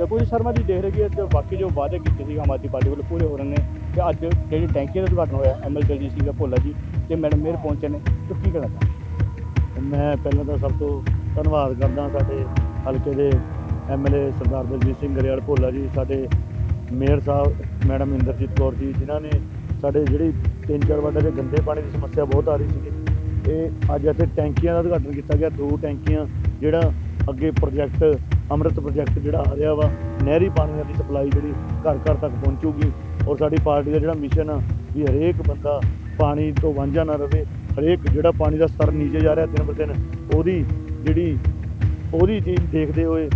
ਤੇ ਸ਼ਰਮਾ ਜੀ ਦੇਖ ਰਹੇ ਕਿ ਬਾਕੀ ਜੋ ਵਾਅਦੇ ਕੀਤੇ ਸੀ ਆਮ ਆਦਮੀ ਪਾਰਟੀ ਵੱਲੋਂ ਪੂਰੇ ਹੋ ਰਹੇ ਨੇ ਤੇ ਅੱਜ ਜਿਹੜੀ ਟੈਂਕੀ ਦਾ ਉਦਘਾਟਨ ਹੋਇਆ ਐਮਐਲ ਜਗਜੀਤ ਸਿੰਘ ਭੋਲਾ ਜੀ ਤੇ ਮੈਡਮ ਮੇਰ ਪਹੁੰਚੇ ਨੇ। ਤੇ ਕੀ ਕਹਿਣਾ ਚਾਹੁੰਦੇ ਮੈਂ ਪਹਿਲਾਂ ਤਾਂ ਸਭ ਤੋਂ ਧੰਨਵਾਦ ਕਰਦਾ ਸਾਡੇ ਹਲਕੇ ਦੇ ਐਮਐਲਏ ਸਰਦਾਰ ਦਲਜੀਤ ਸਿੰਘ ਗਰੇਵਾਲ, ਭੋਲਾ ਜੀ, ਸਾਡੇ ਮੇਅਰ ਸਾਹਿਬ, ਮੈਡਮ ਇੰਦਰਜੀਤ ਕੌਰ ਜੀ, ਜਿਨ੍ਹਾਂ ਨੇ ਸਾਡੇ ਜਿਹੜੀ ਤਿੰਨ ਚਾਰ ਵਾਰਡਾਂ ਦੇ ਗੰਦੇ ਪਾਣੀ ਦੀ ਸਮੱਸਿਆ ਬਹੁਤ ਆ ਰਹੀ ਸੀ। ਇਹ ਅੱਜ ਇੱਥੇ ਟੈਂਕੀਆਂ ਦਾ ਉਦਘਾਟਨ ਕੀਤਾ ਗਿਆ। ਦੋ ਟੈਂਕੀਆਂ ਜਿਹੜਾ ਅੱਗੇ ਪ੍ਰੋਜੈਕਟ ਅੰਮ੍ਰਿਤ ਪ੍ਰੋਜੈਕਟ ਜਿਹੜਾ ਆ ਰਿਹਾ ਵਾ, ਨਹਿਰੀ ਪਾਣੀ ਦੀ ਸਪਲਾਈ ਜਿਹੜੀ ਘਰ ਘਰ ਤੱਕ ਪਹੁੰਚੂਗੀ ਔਰ ਸਾਡੀ ਪਾਰਟੀ ਦਾ ਜਿਹੜਾ ਮਿਸ਼ਨ ਆ, ਵੀ ਹਰੇਕ ਬੰਦਾ ਪਾਣੀ ਤੋਂ ਵਾਂਝਾ ਨਾ ਰਵੇ, ਹਰੇਕ ਜਿਹੜਾ ਪਾਣੀ ਦਾ ਸਤਰ ਨੀਚੇ ਜਾ ਰਿਹਾ ਦਿਨ ਬਰ ਦਿਨ ਉਹਦੀ ਜਿਹੜੀ, ਉਹਦੀ ਚੀਜ਼ ਦੇਖਦੇ ਹੋਏ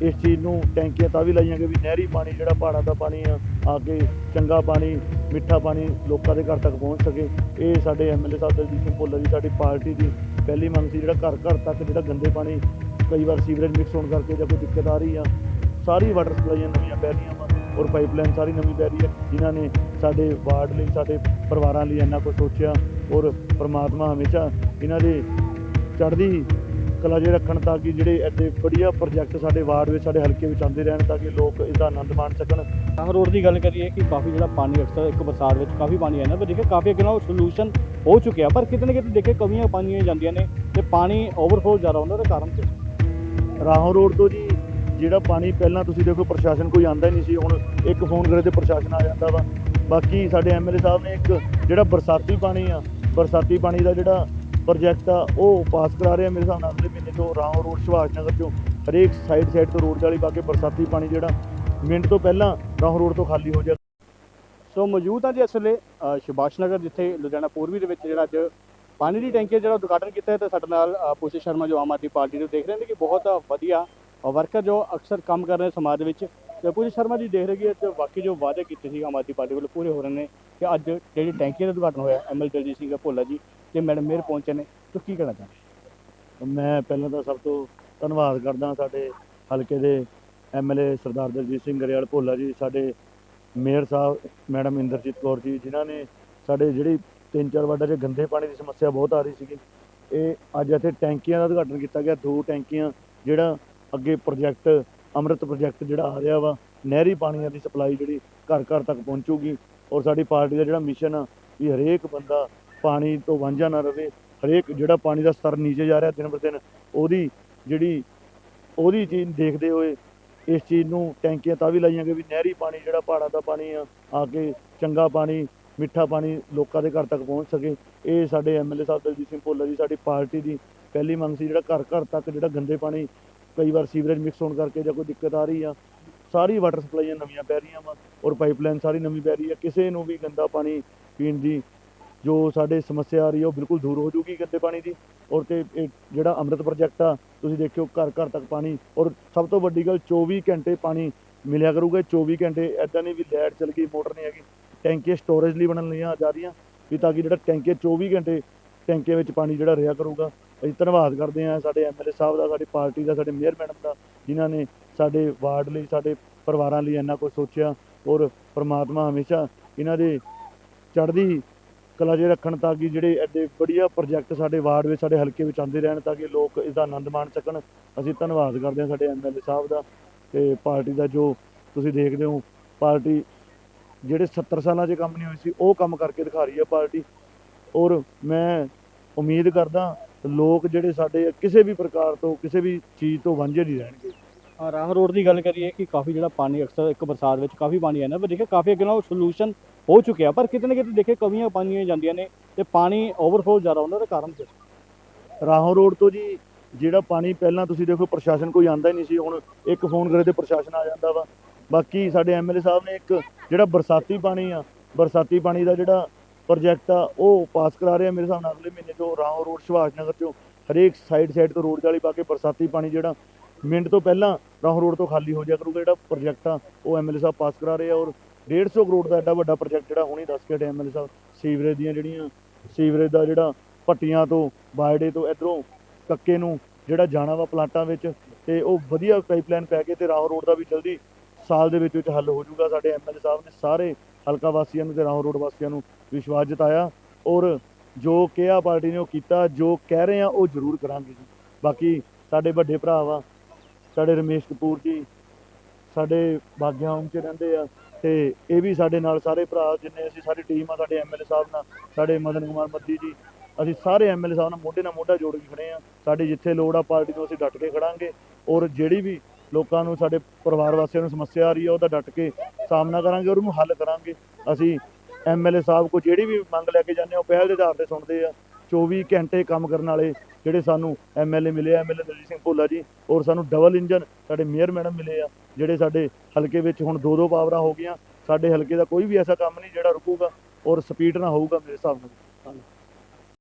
ਇਸ ਚੀਜ਼ ਨੂੰ ਟੈਂਕੀਆਂ ਤਾਂ ਵੀ ਲਾਈਆਂ ਗਏ ਵੀ ਨਹਿਰੀ ਪਾਣੀ ਜਿਹੜਾ ਪਹਾੜਾਂ ਦਾ ਪਾਣੀ ਆ ਆ ਕੇ ਚੰਗਾ ਪਾਣੀ, ਮਿੱਠਾ ਪਾਣੀ ਲੋਕਾਂ ਦੇ ਘਰ ਤੱਕ ਪਹੁੰਚ ਸਕੇ। ਇਹ ਸਾਡੇ ਐਮਐਲਏ ਸਾਹਿਬ ਦਲਜੀਤ ਸਿੰਘ ਭੋਲਾ ਜੀ, ਸਾਡੀ ਪਾਰਟੀ ਦੀ ਪਹਿਲੀ ਮੰਗ ਸੀ ਜਿਹੜਾ ਘਰ ਘਰ ਤੱਕ ਜਿਹੜਾ ਗੰਦੇ ਪਾਣੀ ਕਈ ਵਾਰ ਸੀਵਰੇਜ ਮਿਕਸ ਹੋਣ ਕਰਕੇ ਜਾਂ ਕੋਈ ਦਿੱਕਤ ਆ ਰਹੀ ਆ, ਸਾਰੀ ਵਾਟਰ ਸਪਲਾਈਆਂ ਨਵੀਆਂ ਪੈ ਰਹੀਆਂ ਵਾ ਔਰ ਪਾਈਪਲਾਈਨ ਸਾਰੀ ਨਵੀਂ ਪੈ ਰਹੀ ਹੈ ਜਿਨ੍ਹਾਂ ਨੇ ਸਾਡੇ ਵਾਰਡ ਲਈ, ਸਾਡੇ ਪਰਿਵਾਰਾਂ ਲਈ ਇੰਨਾ ਕੁਝ ਸੋਚਿਆ ਔਰ ਪ੍ਰਮਾਤਮਾ ਹਮੇਸ਼ਾ ਇਹਨਾਂ ਦੇ ਚੜ੍ਹਦੀ ਕਲਾ ਜੇ ਰੱਖਣ ਤਾਂ ਕਿ ਜਿਹੜੇ ਐਡੇ ਵਧੀਆ ਪ੍ਰੋਜੈਕਟ ਸਾਡੇ ਵਾਰਡ ਵਿੱਚ, ਸਾਡੇ ਹਲਕੇ ਵਿੱਚ ਆਉਂਦੇ ਰਹਿਣ ਤਾਂ ਕਿ ਲੋਕ ਇਹਦਾ ਆਨੰਦ ਮਾਣ ਸਕਣ। ਆਹ ਰੋਡ ਦੀ ਗੱਲ ਕਰੀਏ ਕਿ ਕਾਫੀ ਜਿਹੜਾ ਪਾਣੀ ਅਕਸਰ ਇੱਕ ਬਰਸਾਤ ਵਿੱਚ ਕਾਫੀ ਪਾਣੀ ਆਉਂਦਾ ਪਰ ਦੇਖੇ ਕਾਫੀ ਅੱਗੇ ਨਾਲੋਂ ਸੋਲੂਸ਼ਨ ਹੋ ਚੁੱਕਿਆ, ਪਰ ਕਿਤੇ ਨਾ ਕਿਤੇ ਦੇਖੇ ਕਮੀਆਂ ਪਾਣੀਆਂ ਜਾਂਦੀਆਂ ਨੇ ਤੇ ਪਾਣੀ ਓਵਰਫਲੋ ਜ਼ਿਆਦਾ ਹੁੰਦਾ ਉਹਦਾ ਕਾਰਨ ਕੀ ਰਾਹੋਂ ਰੋਡ ਤੋਂ ਜੀ ਜਿਹੜਾ ਪਾਣੀ ਪਹਿਲਾਂ ਤੁਸੀਂ ਦੇਖੋ ਪ੍ਰਸ਼ਾਸਨ ਕੋਈ ਆਂਦਾ ਹੀ ਨਹੀਂ ਸੀ ਹੁਣ ਇੱਕ ਫੋਨ ਕਰੇ ਤੇ ਪ੍ਰਸ਼ਾਸਨ ਆ ਜਾਂਦਾ ਵਾ। ਬਾਕੀ ਸਾਡੇ ਐਮਐਲਏ ਸਾਹਿਬ ਨੇ ਇੱਕ ਜਿਹੜਾ ਬਰਸਾਤੀ ਪਾਣੀ ਆ ਬਰਸਾਤੀ ਪਾਣੀ ਦਾ ਜਿਹੜਾ ਪ੍ਰੋਜੈਕਟ ਆ ਉਹ ਪਾਸ ਕਰਾ ਰਹੇ ਆ ਮੇਰੇ ਹਿਸਾਬ ਨਾਲ ਅਗਲੇ ਮਹੀਨੇ ਤੋਂ ਰਾਹੋਂ ਰੋਡ ਸੁਭਾਸ਼ ਨਗਰ ਚੋਂ। ਹਰੇਕ ਸਾਈਡ ਸਾਈਡ ਤੋਂ ਰੋਡ ਵਾਲੀ ਪਾ ਕੇ ਬਰਸਾਤੀ ਪਾਣੀ ਜਿਹੜਾ ਮਿੰਟ ਤੋਂ ਪਹਿਲਾਂ ਰਾਹੋਂ ਰੋਡ ਤੋਂ ਖਾਲੀ ਹੋ ਜਾ। ਸੋ ਮੌਜੂਦ ਹਾਂ ਜੀ ਇਸ ਵੇਲੇ ਅ, ਸੁਭਾਸ਼ ਨਗਰ ਜਿੱਥੇ ਲੁਧਿਆਣਾ ਪੂਰਬੀ ਦੇ ਵਿੱਚ ਜਿਹੜਾ ਅੱਜ ਪਾਣੀ ਦੀ ਟੈਂਕੀ ਦਾ ਜਿਹੜਾ ਉਦਘਾਟਨ ਕੀਤਾ ਹੈ ਤੇ ਸਾਡੇ ਨਾਲ ਅ, ਪੂਸ਼ੀ ਸ਼ਰਮਾ ਜੋ ਆਮ ਆਦਮੀ ਪਾਰਟੀ ਨੂੰ ਦੇਖ ਰਹੇ ਨੇ ਕਿ ਬਹੁਤ ਵਧੀਆ ਵਰਕਰ ਜੋ ਅਕਸਰ ਕੰਮ ਕਰ ਰਹੇ ਸਮਾਜ ਦੇ ਵਿੱਚ। ਤੇ ਪੂਸ਼ੀ ਸ਼ਰਮਾ ਜੀ ਦੇਖ ਰਹੇ ਕਿ ਅੱਜ ਬਾਕੀ ਜੋ ਵਾਅਦੇ ਕੀਤੇ ਸੀ ਆਮ ਆਦਮੀ ਪਾਰਟੀ ਵੱਲੋਂ ਪੂਰੇ ਹੋ ਰਹੇ ਨੇ ਕਿ ਅੱਜ ਜਿਹੜੀ ਟੈਂਕੀ ਦਾ ਉਦਘਾਟਨ ਹੋਇਆ ਐਮਐਲ ਦਲਜੀਤ ਸਿੰਘ ਭੋਲਾ ਜੀ ਤੇ ਮੈਡਮ ਮੇਰ ਪਹੁੰਚੇ ਨੇ। ਤੇ ਕੀ ਕਹਿਣਾ ਚਾਹੁੰਦੇ ਮੈਂ ਪਹਿਲਾਂ ਤਾਂ ਸਭ ਤੋਂ ਧੰਨਵਾਦ ਕਰਦਾ ਸਾਡੇ ਹਲਕੇ ਦੇ ਐਮਐਲਏ ਸਰਦਾਰ ਦਲਜੀਤ ਸਿੰਘ ਗਰੇਵਾਲ ਭੋਲਾ ਜੀ ਸਾਡੇ ਮੇਅਰ ਸਾਹਿਬ ਮੈਡਮ ਇੰਦਰਜੀਤ ਕੌਰ ਜੀ ਜਿਨ੍ਹਾਂ ਨੇ ਸਾਡੇ ਜਿਹੜੀ ਤਿੰਨ ਚਾਰ ਵਾਰਡਾਂ 'ਚ ਗੰਦੇ ਪਾਣੀ ਦੀ ਸਮੱਸਿਆ ਬਹੁਤ ਆ ਰਹੀ ਸੀਗੀ। ਇਹ ਅੱਜ ਇੱਥੇ ਟੈਂਕੀਆਂ ਦਾ ਉਦਘਾਟਨ ਕੀਤਾ ਗਿਆ। ਦੋ ਟੈਂਕੀਆਂ ਜਿਹੜਾ ਅੱਗੇ ਪ੍ਰੋਜੈਕਟ, ਅੰਮ੍ਰਿਤ ਪ੍ਰੋਜੈਕਟ ਜਿਹੜਾ ਆ ਰਿਹਾ ਵਾ, ਨਹਿਰੀ ਪਾਣੀਆਂ ਦੀ ਸਪਲਾਈ ਜਿਹੜੀ ਘਰ ਘਰ ਤੱਕ ਪਹੁੰਚੂਗੀ ਔਰ ਸਾਡੀ ਪਾਰਟੀ ਦਾ ਜਿਹੜਾ ਮਿਸ਼ਨ ਆ ਵੀ ਹਰੇਕ ਬੰਦਾ ਪਾਣੀ ਤੋਂ ਵਾਂਝਾ ਨਾ ਰਵੇ ਹਰੇਕ ਜਿਹੜਾ ਪਾਣੀ ਦਾ ਸਤਰ ਨੀਚੇ ਜਾ ਰਿਹਾ ਦਿਨ ਬਰ ਦਿਨ, ਉਹਦੀ ਜਿਹੜੀ, ਉਹਦੀ ਚੀਜ਼ ਦੇਖਦੇ ਹੋਏ ਇਸ ਚੀਜ਼ ਨੂੰ ਟੈਂਕੀਆਂ ਤਾਂ ਵੀ ਲਾਈਆਂ ਗਏ ਵੀ ਨਹਿਰੀ ਪਾਣੀ ਜਿਹੜਾ ਪਹਾੜਾਂ ਦਾ ਪਾਣੀ ਆ ਆ ਕੇ ਚੰਗਾ ਪਾਣੀ ਮਿੱਠਾ ਪਾਣੀ ਲੋਕਾਂ ਦੇ ਘਰ ਤੱਕ ਪਹੁੰਚ ਸਕੇ। ਇਹ ਸਾਡੇ ਐਮਐਲਏ ਸਾਹਿਬ ਦਲਜੀਤ ਸਿੰਘ ਭੋਲਾ ਜੀ, ਸਾਡੀ ਪਾਰਟੀ ਦੀ ਪਹਿਲੀ ਮੰਗ ਸੀ, ਜਿਹੜਾ ਘਰ ਘਰ ਤੱਕ ਜਿਹੜਾ ਗੰਦੇ ਪਾਣੀ ਕਈ ਵਾਰ ਸੀਵਰੇਜ ਮਿਕਸ ਹੋਣ ਕਰਕੇ ਜਾਂ ਕੋਈ ਦਿੱਕਤ ਆ ਰਹੀ ਆ, ਸਾਰੀ ਵਾਟਰ ਸਪਲਾਈਆਂ ਨਵੀਆਂ ਪੈ ਰਹੀਆਂ ਵਾ ਔਰ ਪਾਈਪਲਾਈਨ ਸਾਰੀ ਨਵੀਂ ਪੈ ਰਹੀ ਆ। ਕਿਸੇ ਨੂੰ ਵੀ ਗੰਦਾ ਪਾਣੀ ਪੀਣ ਦੀ ਜੋ ਸਾਡੇ ਸਮੱਸਿਆ ਆ ਰਹੀ ਹੈ ਉਹ ਬਿਲਕੁਲ ਦੂਰ ਹੋ ਜੂਗੀ ਗੰਦੇ ਪਾਣੀ ਦੀ। ਔਰ ਤੇ ਇਹ ਜਿਹੜਾ ਅੰਮ੍ਰਿਤ ਪ੍ਰੋਜੈਕਟ ਆ, ਤੁਸੀਂ ਦੇਖਿਓ ਘਰ ਘਰ ਤੱਕ ਪਾਣੀ ਔਰ ਸਭ ਤੋਂ ਵੱਡੀ ਗੱਲ 24 ਘੰਟੇ ਪਾਣੀ ਮਿਲਿਆ ਕਰੂਗਾ। 24 ਘੰਟੇ ਐਦਾਂ ਨਹੀਂ ਵੀ ਲਾਈਟ ਚਲ ਗਈ, ਮੋਟਰ ਨਹੀਂ ਹੈਗੀ। ਟੈਂਕੀਆਂ ਸਟੋਰੇਜ ਲਈ ਬਣਨ ਲਈਆਂ ਜਾ ਰਹੀਆਂ, ਵੀ ਤਾਂ ਕਿ ਜਿਹੜਾ ਟੈਂਕੇ 24 ਘੰਟੇ ਟੈਂਕੀਆਂ ਵਿੱਚ ਪਾਣੀ ਜਿਹੜਾ ਰਿਹਾ ਕਰੂਗਾ। ਅਸੀਂ ਧੰਨਵਾਦ ਕਰਦੇ ਹਾਂ ਸਾਡੇ ਐਮਐਲਏ ਸਾਹਿਬ ਦਾ, ਸਾਡੀ ਪਾਰਟੀ ਦਾ, ਸਾਡੇ ਮੇਅਰ ਮੈਡਮ ਦਾ, ਜਿਨ੍ਹਾਂ ਨੇ ਸਾਡੇ ਵਾਰਡ ਲਈ, ਸਾਡੇ ਪਰਿਵਾਰਾਂ ਲਈ ਇੰਨਾ ਕੁਝ ਸੋਚਿਆ ਔਰ ਪ੍ਰਮਾਤਮਾ ਹਮੇਸ਼ਾ ਇਹਨਾਂ ਦੇ ਚੜ੍ਹਦੀ ਕਲਾ ਜੇ ਰੱਖਣ ਤਾਂ ਕਿ ਜਿਹੜੇ ਐਡੇ ਵਧੀਆ ਪ੍ਰੋਜੈਕਟ ਸਾਡੇ ਵਾਰਡ ਵਿੱਚ, ਸਾਡੇ ਹਲਕੇ ਵਿੱਚ ਆਉਂਦੇ ਰਹਿਣ ਤਾਂ ਕਿ ਲੋਕ ਇਸ ਦਾ ਆਨੰਦ ਮਾਣ ਸਕਣ। ਅਸੀਂ ਧੰਨਵਾਦ ਕਰਦੇ ਹਾਂ ਸਾਡੇ ਐਮਐਲਏ ਸਾਹਿਬ ਦਾ ਤੇ ਪਾਰਟੀ ਦਾ ਜੋ ਤੁਸੀਂ ਦੇਖਦੇ ਹੋ, ਪਾਰਟੀ ਜਿਹੜੇ 70 ਸਾਲਾਂ 'ਚ ਕੰਮ ਨਹੀਂ ਹੋਈ ਸੀ ਉਹ ਕੰਮ ਕਰਕੇ ਦਿਖਾ ਰਹੀ ਹੈ ਪਾਰਟੀ। ਔਰ ਮੈਂ ਉਮੀਦ ਕਰਦਾ ਲੋਕ ਜਿਹੜੇ ਸਾਡੇ ਕਿਸੇ ਵੀ ਪ੍ਰਕਾਰ ਤੋਂ ਕਿਸੇ ਵੀ ਚੀਜ਼ ਤੋਂ ਵਾਂਝੇ ਨਹੀਂ ਰਹਿਣਗੇ। ਹਾਂ ਰਾਹ ਰੋਡ ਦੀ ਗੱਲ ਕਰੀਏ ਕਿ ਕਾਫੀ ਜਿਹੜਾ ਪਾਣੀ ਅਕਸਰ ਇੱਕ ਬਰਸਾਤ ਵਿੱਚ ਕਾਫੀ ਪਾਣੀ ਆਉਂਦਾ ਪਰ ਦੇਖੇ ਕਾਫੀ ਅੱਗੇ ਨਾਲੋਂ ਸੋਲੂਸ਼ਨ ਹੋ ਚੁੱਕਿਆ ਪਰ ਕਿਤੇ ਨਾ ਕਿਤੇ ਦੇਖੇ ਕਮੀਆਂ ਪਾਣੀਆਂ ਜਾਂਦੀਆਂ ਨੇ ਤੇ ਪਾਣੀ ਓਵਰਫਲੋ ਜ਼ਿਆਦਾ ਹੁੰਦਾ ਉਹਦਾ ਕਾਰਨ ਕੀ ਰਾਹੋਂ ਰੋਡ ਤੋਂ ਜੀ ਜਿਹੜਾ ਪਾਣੀ ਪਹਿਲਾਂ ਤੁਸੀਂ ਦੇਖੋ ਪ੍ਰਸ਼ਾਸਨ ਕੋਈ ਆਂਦਾ ਹੀ ਨਹੀਂ ਸੀ ਹੁਣ ਇੱਕ ਫੋਨ ਕਰੇ ਤੇ ਪ੍ਰਸ਼ਾਸਨ ਆ ਜਾਂਦਾ ਵਾ। ਬਾਕੀ ਸਾਡੇ ਐਮਐਲਏ ਸਾਹਿਬ ਨੇ ਇੱਕ ਜਿਹੜਾ ਬਰਸਾਤੀ ਪਾਣੀ ਆ, ਬਰਸਾਤੀ ਪਾਣੀ ਦਾ ਜਿਹੜਾ ਪ੍ਰੋਜੈਕਟ ਆ, ਉਹ ਪਾਸ ਕਰਾ ਰਹੇ ਆ ਮੇਰੇ ਹਿਸਾਬ ਨਾਲ ਅਗਲੇ ਮਹੀਨੇ ਤੋਂ ਰਾਹੋਂ ਰੋਡ ਸੁਭਾਸ਼ ਨਗਰ ਚੋਂ। ਹਰੇਕ ਸਾਈਡ ਸਾਈਡ ਤੋਂ ਰੋਡ ਵਾਲੀ ਪਾ ਕੇ ਬਰਸਾਤੀ ਪਾਣੀ ਜਿਹੜਾ ਮਿੰਟ ਤੋਂ ਪਹਿਲਾਂ ਰਾਹੋਂ ਰੋਡ ਤੋਂ ਖਾਲੀ ਹੋ ਜਾਇਆ ਕਰੂਗਾ ਜਿਹੜਾ ਪ੍ਰੋਜੈਕਟ ਆ, ਉਹ ਐਮਐਲਏ ਸਾਹਿਬ ਪਾਸ ਕਰਾ ਰਹੇ ਆ ਔਰ 150 ਕਰੋੜ ਦਾ ਐਡਾ ਵੱਡਾ ਪ੍ਰੋਜੈਕਟ ਜਿਹੜਾ ਹੁਣੇ ਦੱਸ ਕੇ ਹਟੇ ਐਮਐਲਏ ਸਾਹਿਬ। ਸੀਵਰੇਜ ਦੀਆਂ ਜਿਹੜੀਆਂ, ਸੀਵਰੇਜ ਦਾ ਜਿਹੜਾ ਭੱਟੀਆਂ ਤੋਂ, ਬਾਇਡੇ ਤੋਂ ਇਧਰੋਂ ਕੱਕੇ ਨੂੰ ਜਿਹੜਾ ਜਾਣਾ ਵਾ ਪਲਾਂਟਾਂ ਵਿੱਚ ਤੇ ਉਹ ਵਧੀਆ ਪਾਈਪਲਾਈਨ ਪੈ ਕੇ ਤੇ ਰਾਹੋਂ ਰੋਡ ਦਾ ਵੀ ਜਲਦੀ ਸਾਲ ਦੇ ਵਿੱਚ ਵਿੱਚ ਹੱਲ ਹੋ ਜਾਊਗਾ। ਸਾਡੇ ਐਮਐਲਏ ਸਾਹਿਬ ਨੇ ਸਾਰੇ ਹਲਕਾ ਵਾਸੀਆਂ ਨੂੰ ਤੇ ਰਾਹੋਂ ਰੋਡ ਵਾਸੀਆਂ ਨੂੰ ਵਿਸ਼ਵਾਸ ਜਤਾਇਆ ਔਰ ਜੋ ਕਿਹਾ ਪਾਰਟੀ ਨੇ ਉਹ ਕੀਤਾ, ਜੋ ਕਹਿ ਰਹੇ ਆ ਉਹ ਜ਼ਰੂਰ ਕਰਾਂਗੇ ਜੀ। ਬਾਕੀ ਸਾਡੇ ਵੱਡੇ ਭਰਾ ਵਾ, ਸਾਡੇ ਰਮੇਸ਼ ਕਪੂਰ ਜੀ, ਸਾਡੇ ਬਾਗਿਆਂ ਹੋਮ 'ਚ ਰਹਿੰਦੇ ਆ ਤੇ ਇਹ ਵੀ ਸਾਡੇ ਨਾਲ ਸਾਰੇ ਭਰਾ ਜਿੰਨੇ ਅਸੀਂ ਸਾਡੀ ਟੀਮ ਆ, ਸਾਡੇ ਐਮਐਲਏ ਸਾਹਿਬ ਨਾਲ, ਸਾਡੇ ਮਦਨ ਕੁਮਾਰ ਮੱਦੀ ਜੀ, ਅਸੀਂ ਸਾਰੇ ਐਮਐਲਏ ਸਾਹਿਬ ਨਾਲ ਮੋਢੇ ਨਾਲ ਮੋਢਾ ਜੋੜ ਕੇ ਖੜੇ ਆ। ਸਾਡੀ ਜਿੱਥੇ ਲੋੜ ਆ ਪਾਰਟੀ ਨੂੰ ਅਸੀਂ ਡਟ ਕੇ ਖੜਾਂਗੇ ਔਰ ਜਿਹੜੀ ਵੀ ਲੋਕਾਂ ਨੂੰ, ਸਾਡੇ ਪਰਿਵਾਰ ਵਾਸੀਆਂ ਨੂੰ ਸਮੱਸਿਆ ਆ ਰਹੀ ਹੈ ਉਹਦਾ ਡਟ ਕੇ ਸਾਹਮਣਾ ਕਰਾਂਗੇ ਔਰ ਉਹਨੂੰ ਹੱਲ ਕਰਾਂਗੇ। ਅਸੀਂ ਐਮਐਲਏ ਸਾਹਿਬ ਕੋ ਜਿਹੜੀ ਵੀ ਮੰਗ ਲੈ ਕੇ ਜਾਂਦੇ ਆ ਉਹ ਪਹਿਲ ਦੇ ਆਧਾਰ ਤੇ ਸੁਣਦੇ ਆ। 24 ਘੰਟੇ ਕੰਮ ਕਰਨ ਵਾਲੇ ਜਿਹੜੇ ਸਾਨੂੰ ਐਮਐਲਏ ਮਿਲੇ ਆ ਐਮਐਲਏ ਦਲਜੀਤ ਸਿੰਘ ਭੋਲਾ ਜੀ, ਔਰ ਸਾਨੂੰ ਡਬਲ ਇੰਜਨ ਸਾਡੇ ਮੇਅਰ ਮੈਡਮ ਮਿਲੇ ਆ, ਜਿਹੜੇ ਸਾਡੇ ਹਲਕੇ ਵਿੱਚ ਹੁਣ ਦੋ ਦੋ ਪਾਵਰਾਂ ਹੋ ਗਈਆਂ। ਸਾਡੇ ਹਲਕੇ ਦਾ ਕੋਈ ਵੀ ਐਸਾ ਕੰਮ ਨਹੀਂ ਜਿਹੜਾ ਰੁਕੂਗਾ ਔਰ ਸਪੀਡ ਨਾ ਹੋਊਗਾ ਮੇਰੇ ਹਿਸਾਬ ਨਾਲ।